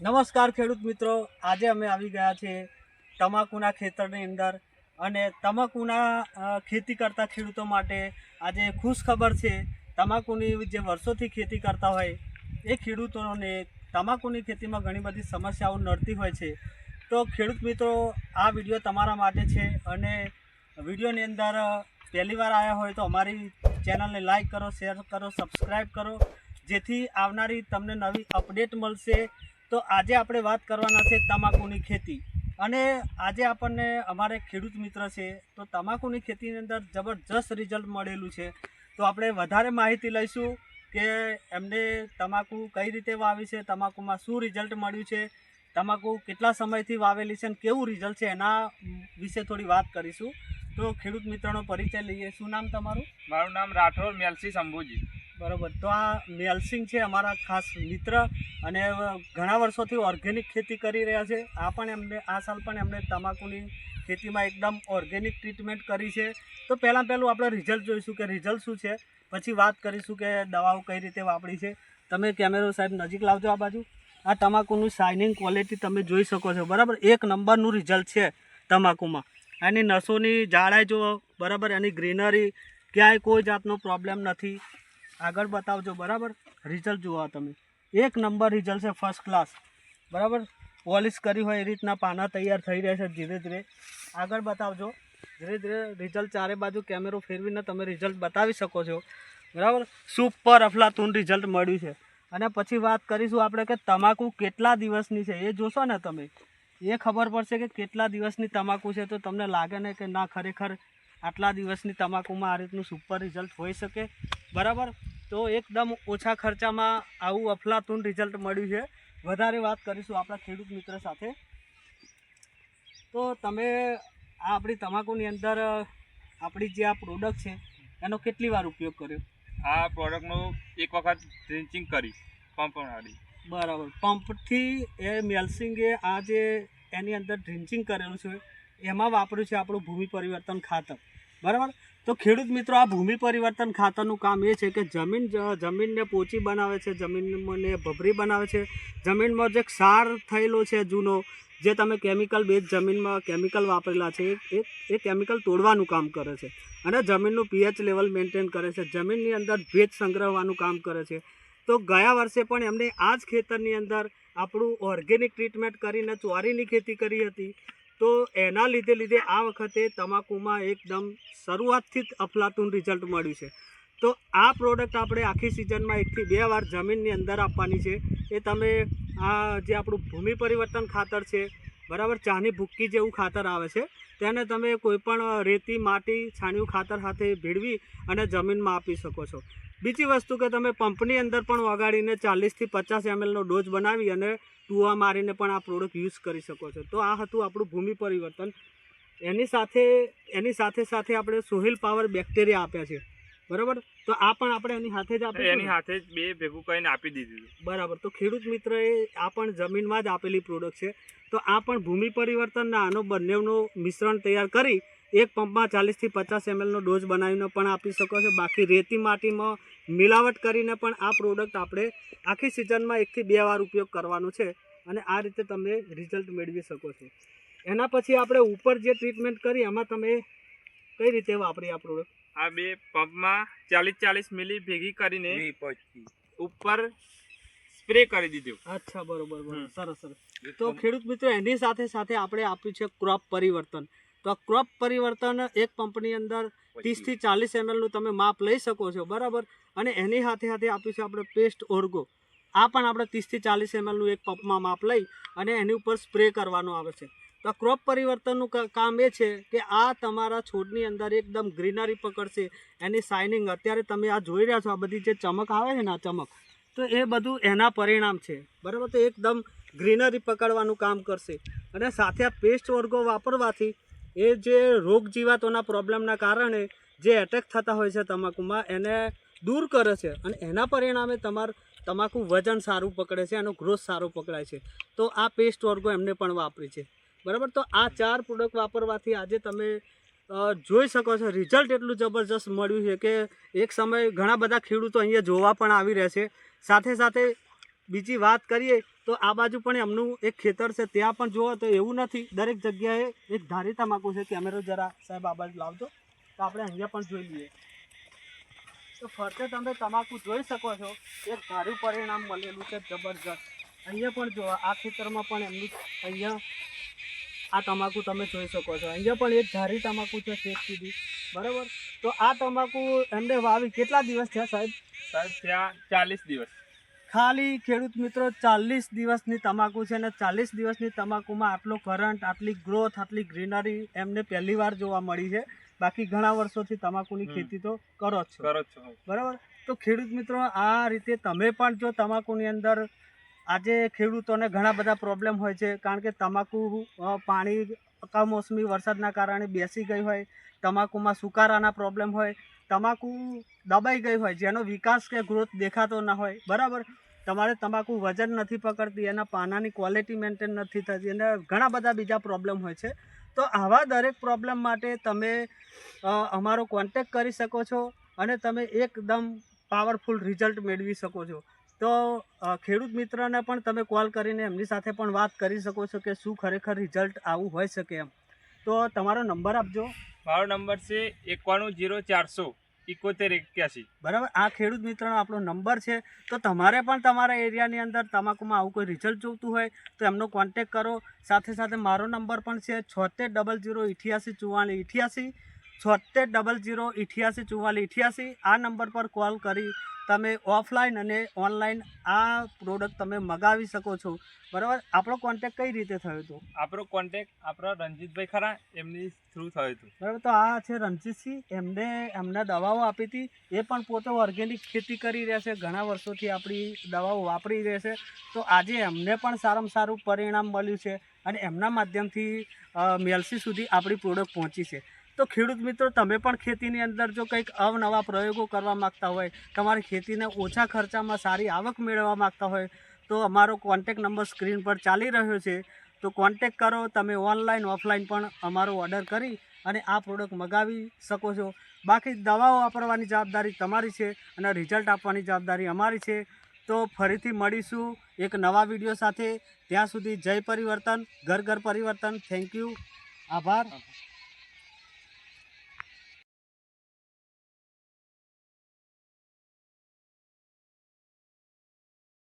નમસ્કાર ખેડૂત મિત્રો. આજે અમે આવી ગયા છીએ તમાકુના ખેતરની અંદર અને તમાકુના ખેતી કરતા ખેડૂતો માટે આજે ખુશ ખબર છે, તમાકુની જે વર્ષોથી ખેતી કરતા હોય એ ખેડૂતોને તમાકુની ખેતીમાં ઘણી બધી સમસ્યાઓ નડતી હોય છે. તો ખેડૂત મિત્રો, આ વીડિયો તમારા માટે છે અને વિડીયોની અંદર પહેલીવાર આવ્યા હોય તો અમારી ચેનલને લાઈક કરો, શેર કરો, સબસ્ક્રાઈબ કરો, જેથી આવનારી તમને નવી અપડેટ મળશે તો આજે આપણે વાત કરવાના છે તમાકુની ખેતી. અને આજે આપણને અમારે ખેડૂત મિત્ર છે, તો તમાકુની ખેતીની અંદર જબરજસ્ત રિઝલ્ટ મળેલું છે. તો આપણે વધારે માહિતી લઈશું કે એમને તમાકુ કઈ રીતે વાવી છે, તમાકુમાં શું રિઝલ્ટ મળ્યું છે, તમાકુ કેટલા સમયથી વાવેલી છે અને કેવું રિઝલ્ટ છે એના વિશે થોડી વાત કરીશું. તો ખેડૂત મિત્રનો પરિચય લઈએ. શું નામ તમારું? મારું નામ રાઠોડ મેલસી શંભુજી બરોબર. તો આ મેલસિંગ છે અમારા ખાસ મિત્ર અને ઘણા વર્ષોથી ઓર્ગેનિક ખેતી કરી રહ્યા છે. આ પણ એમને, આ સાલ પણ એમને તમાકુની ખેતીમાં એકદમ ઓર્ગેનિક ટ્રીટમેન્ટ કરી છે. તો પહેલાં પહેલું આપણે રિઝલ્ટ જોઈશું કે રિઝલ્ટ શું છે, પછી વાત કરીશું કે દવાઓ કઈ રીતે વાપરી છે. તમે કેમેરો સાહેબ નજીક લાવજો આ બાજુ. આ તમાકુનું શાઇનિંગ ક્વોલિટી તમે જોઈ શકો છો. બરાબર? એક નંબરનું રિઝલ્ટ છે તમાકુમાં. એની નસોની જાડાઈ જુઓ. બરાબર? એની ગ્રીનરી ક્યાંય કોઈ જાતનો પ્રોબ્લેમ નથી. આગળ બતાવજો, બરાબર? રિઝલ્ટ જુઓ તમે. એક નંબર રિઝલ્ટ છે ફર્સ્ટ ક્લાસ બરાબર? પોલિશ કરી હોય એ રીતના પાના તૈયાર થઈ રહ્યા છે ધીરે ધીરે. આગળ બતાવજો. ધીરે ધીરે રિઝલ્ટ ચારે બાજુ કેમેરો ફેરવીને તમે રિઝલ્ટ બતાવી શકો છો. બરાબર? સુપર અફલાતુન રિઝલ્ટ મળ્યું છે. અને પછી વાત કરીશું આપણે કે તમાકુ કેટલા દિવસની છે? એ જોશો ને તમે. એ ખબર પડશે કે કેટલા દિવસની તમાકુ છે. તો તમને લાગે ને કે ના, ખરેખર આટલા દિવસની તમાકુમાં આ રીતનું સુપર રિઝલ્ટ હોઈ શકે. બરાબર? તો એકદમ ઓછા ખર્ચામાં આવું અફલાતુન રિઝલ્ટ મળ્યું છે. વધારે વાત કરીશું આપણા ખેડૂત મિત્ર સાથે. તો તમે આ આપણી તમાકુની અંદર આપણી જે આ પ્રોડક્ટ છે એનો કેટલી વાર ઉપયોગ કર્યો? આ પ્રોડક્ટનું એક વખત ડ્રિન્ચિંગ કરી પંપ બરાબર. પંપથી એ મેલસિંગે આ જે એની અંદર ડ્રિન્ચિંગ કરેલું છે એમાં વાપર્યું છે આપણું ભૂમિ પરિવર્તન ખાતર. બરાબર? તો ખેડૂત મિત્રો, આ ભૂમિ પરિવર્તન ખાતરનું કામ એ છે કે જમીન જમીનને પોચી બનાવે છે, જમીનને ભભરી બનાવે છે. જમીનમાં જે ક્ષાર થયેલો છે જૂનો, જે તમે કેમિકલ બેઝ જમીનમાં કેમિકલ વાપરેલા છે, એ, એ- કેમિકલ તોડવાનું કામ કરે છે અને જમીનનું પીએચ લેવલ મેન્ટેન કરે છે, જમીનની અંદર ભેજ સંગ્રહવાનું કામ કરે છે. તો ગયા વર્ષે પણ એમને આ જ ખેતરની અંદર આપણું ઓર્ગેનિક ટ્રીટમેન્ટ કરીને ચોરીની ખેતી કરી હતી. તો એના લીધે લીધે આ વખતે તમાકુમાં એકદમ શરૂઆતથી જ અફલાતુન રિઝલ્ટ મળ્યું છે. તો આ પ્રોડક્ટ આપણે આખી સિઝનમાં એકથી બે વાર જમીનની અંદર આપવાની છે. એ તમે આ જે આપણું ભૂમિ પરિવર્તન ખાતર છે બરાબર, ચાની ભૂક્કી જેવું ખાતર આવે છે. તેને તમે કોઈપણ રેતી, માટી, છાણિયું ખાતર સાથે ભેળવી અને જમીનમાં આપી શકો છો. બીજી વસ્તુ કે તમે પંપની અંદર પણ વગાડીને ચાલીસથી પચાસ એમએલનો ડોઝ બનાવી અને ટુવા મારીને પણ આ પ્રોડક્ટ યુઝ કરી શકો છો. તો આ હતું આપણું ભૂમિ પરિવર્તન. એની સાથે એની સાથે સાથે આપણે સોહિલ પાવર બેક્ટેરિયા આપ્યા છે. બરાબર? તો આ પણ આપણે એની સાથે જ આપી એની સાથે હાથે જ બે ભેગું કરીને આપી દીધું બરાબર. તો ખેડૂત મિત્રએ આ પણ જમીનમાં જ આપેલી પ્રોડક્ટ છે. તો આ પણ ભૂમિ પરિવર્તનના આનો બંનેનું મિશ્રણ તૈયાર કરી એક પંપમાં ચાલીસથી પચાસ એમએલનો ડોઝ બનાવીને પણ આપી શકો છો. બાકી રેતી માટીમાં મિલાવટ કરીને પણ આ પ્રોડક્ટ આપણે આખી સિઝનમાં એકથી બે વાર ઉપયોગ કરવાનો છે અને આ રીતે તમે રિઝલ્ટ મેળવી શકો છો. એના પછી આપણે ઉપર જે ટ્રીટમેન્ટ કરી એમાં તમે કઈ રીતે વાપરી આ પ્રોડક્ટ આ બે પંપમાં ચાલીસ ચાલીસ મિલી ભેગી કરીને ઉપર સ્પ્રે કરી દીધું. અચ્છા બરોબર બરોબર. સરસ સરસ. તો ખેડૂત મિત્રો એની સાથે સાથે આપણે આપ્યું છે ક્રોપ પરિવર્તન. તો આ ક્રોપ પરિવર્તન એક પંપની અંદર ત્રીસથી ચાલીસ એમએલનું તમે માપ લઈ શકો છો બરાબર? અને એની સાથે સાથે આપ્યું છે આપણે પેસ્ટ ઓર્ગો. આ પણ આપણે ત્રીસથી ચાલીસ એમએલનું એક પંપમાં માપ લઈ અને એની ઉપર સ્પ્રે કરવાનો આવે છે. તો ક્રોપ પરિવર્તનનું કામ એ છે કે આ તમારા છોડની અંદર એકદમ ગ્રીનરી પકડશે, એની શાઇનિંગ અત્યારે તમે આ જોઈ રહ્યા છો આ બધી જે ચમક આવે છે ને આ ચમક, તો એ બધું એના પરિણામ છે. બરાબર? તો એકદમ ગ્રીનરી પકડવાનું કામ કરશે. અને સાથે આ પેસ્ટ વર્ગો વાપરવાથી એ જે રોગ જીવાતોના પ્રોબ્લેમના કારણે જે એટેક થતા હોય છે તમાકુમાં, એને દૂર કરે છે. અને એના પરિણામે તમાર તમાકુ વજન સારું પકડે છે, એનો ગ્રોથ સારો પકડાય છે. તો આ પેસ્ટ વર્ગો એમને પણ વાપરી છે. બરાબર? તો આ ચાર પ્રોડક્ટ વાપરવાથી આજે તમે જોઈ શકો છો. રિઝલ્ટ એટલું જબરજસ્ત મળ્યું છે કે એક સમય ઘણા બધા ખેડૂતો અહીંયા જોવા પણ આવી રહ્યા છે. સાથે સાથે બીજી વાત કરીએ તો આ બાજુ પણ એમનું એક ખેતર છે, ત્યાં પણ જોવો તો એવું નથી. દરેક જગ્યાએ એક ધારી તમાકુ છે કેમેરો જરા સાહેબ આ બાજુ લાવજો. તો આપણે અહીંયા પણ જોઈ લઈએ. તો ફરતે તમે તમાકુ જોઈ શકો છો. એક ધાર્યું પરિણામ મળેલું છે, જબરજસ્ત. અહીંયા પણ જોવા, આ ખેતરમાં પણ એમનું અહીંયા આ તમાકુ તમે જોઈ શકો છો. અહીંયા પણ એક ધારી તમાકુ છે શેક સુધી. બરાબર? તો આ તમાકુ એમને વાવી કેટલા દિવસ થયા સાહેબ? સાહેબ ત્યાં ચાલીસ દિવસ. ખાલી ખેડૂત મિત્રો ચાલીસ દિવસની તમાકુ છે અને ચાલીસ દિવસની તમાકુમાં આટલો કરંટ આટલી ગ્રોથ આટલી ગ્રીનરી એમને પહેલી વાર જોવા મળી છે. બાકી ઘણા વર્ષોથી તમાકુની ખેતી તો કરો જ છો. કરો છો. બરાબર? તો ખેડૂત મિત્રો આ રીતે તમે પણ જો તમાકુની અંદર આજે ખેડૂતોને ઘણા બધા પ્રોબ્લેમ હોય છે. કારણ કે તમાકુ પાણી કમોસમી વરસાદના કારણે બેસી ગઈ હોય. તમાકુમાં સુકારાના પ્રોબ્લેમ હોય. તમાકુ દબાઈ ગઈ હોય, જેનો વિકાસ કે ગ્રોથ દેખાતો ના હોય. બરાબર? તમારે તમાકુ વજન નથી પકડતી, એના પાનાની ક્વોલિટી મેન્ટેન નથી થતી, અને ઘણા બધા બીજા પ્રોબ્લેમ હોય છે. તો આવા દરેક પ્રોબ્લેમ માટે તમે અમારો કોન્ટેક કરી શકો છો અને તમે એકદમ પાવરફુલ રિઝલ્ટ મેળવી શકો છો. તો ખેડૂત મિત્રને પણ તમે કોલ કરીને એમની સાથે પણ વાત કરી શકો છો કે શું ખરેખર રિઝલ્ટ આવું હોઈ શકે એમ. તો તમારો નંબર આપજો. મારો નંબર છે એકાણું જીરો ચારસો ઇકોતેર એક્યાસી. બરાબર? આ ખેડૂત મિત્રનો આપણો નંબર છે. તો તમારે પણ તમારા એરિયાની અંદર તમાકુમાં આવું કોઈ રિઝલ્ટ જોઈતું હોય તો એમનો કોન્ટેક કરો. સાથે સાથે મારો નંબર પણ છે છોતેર ડબલ જીરો ઇઠ્યાસી ચુમ્માલીસ ઇઠ્યાસી. છોતેર ડબલ જીરો ઇઠ્યાસી ચુમ્માલીસ ઇઠ્યાસી. આ નંબર પર કોલ કરી તમે ઓફલાઈન અને ઓનલાઈન આ પ્રોડક્ટ તમે મગાવી શકો છો. બરાબર? આપણો કોન્ટેક કઈ રીતે થયો હતો આપણો કોન્ટેક આપણા રણજીતભાઈ ખરા એમની થ્રુ થયો હતો. બરાબર તો આ છે રણજીતસિંહ. એમને એમને દવાઓ આપી હતી. એ પણ પોતે ઓર્ગેનિક ખેતી કરી રહ્યા છે. ઘણા વર્ષોથી આપણી દવાઓ વાપરી રહ્યા છે. તો આજે એમને પણ સારામાં સારું પરિણામ મળ્યું છે અને એમના માધ્યમથી મેલસી સુધી આપણી પ્રોડક્ટ પહોંચી છે. તો ખેડૂત મિત્રો, તમે પણ ખેતીની અંદર જો કંઈક અવનવા પ્રયોગો કરવા માગતા હોય, તમારી ખેતીને ઓછા ખર્ચામાં સારી આવક મેળવવા માગતા હોય, તો અમારો કોન્ટેક નંબર સ્ક્રીન પર ચાલી રહ્યો છે. તો કોન્ટેક કરો, તમે ઓનલાઈન ઓફલાઈન પણ અમારો ઓર્ડર કરી અને આ પ્રોડક્ટ મગાવી શકો છો. બાકી દવાઓ વાપરવાની જવાબદારી તમારી છે અને રિઝલ્ટ આપવાની જવાબદારી અમારી છે. તો ફરીથી મળીશું એક નવા વીડિયો સાથે. ત્યાં સુધી જય પરિવર્તન, ઘર ઘર પરિવર્તન. થેન્ક યુ આભાર.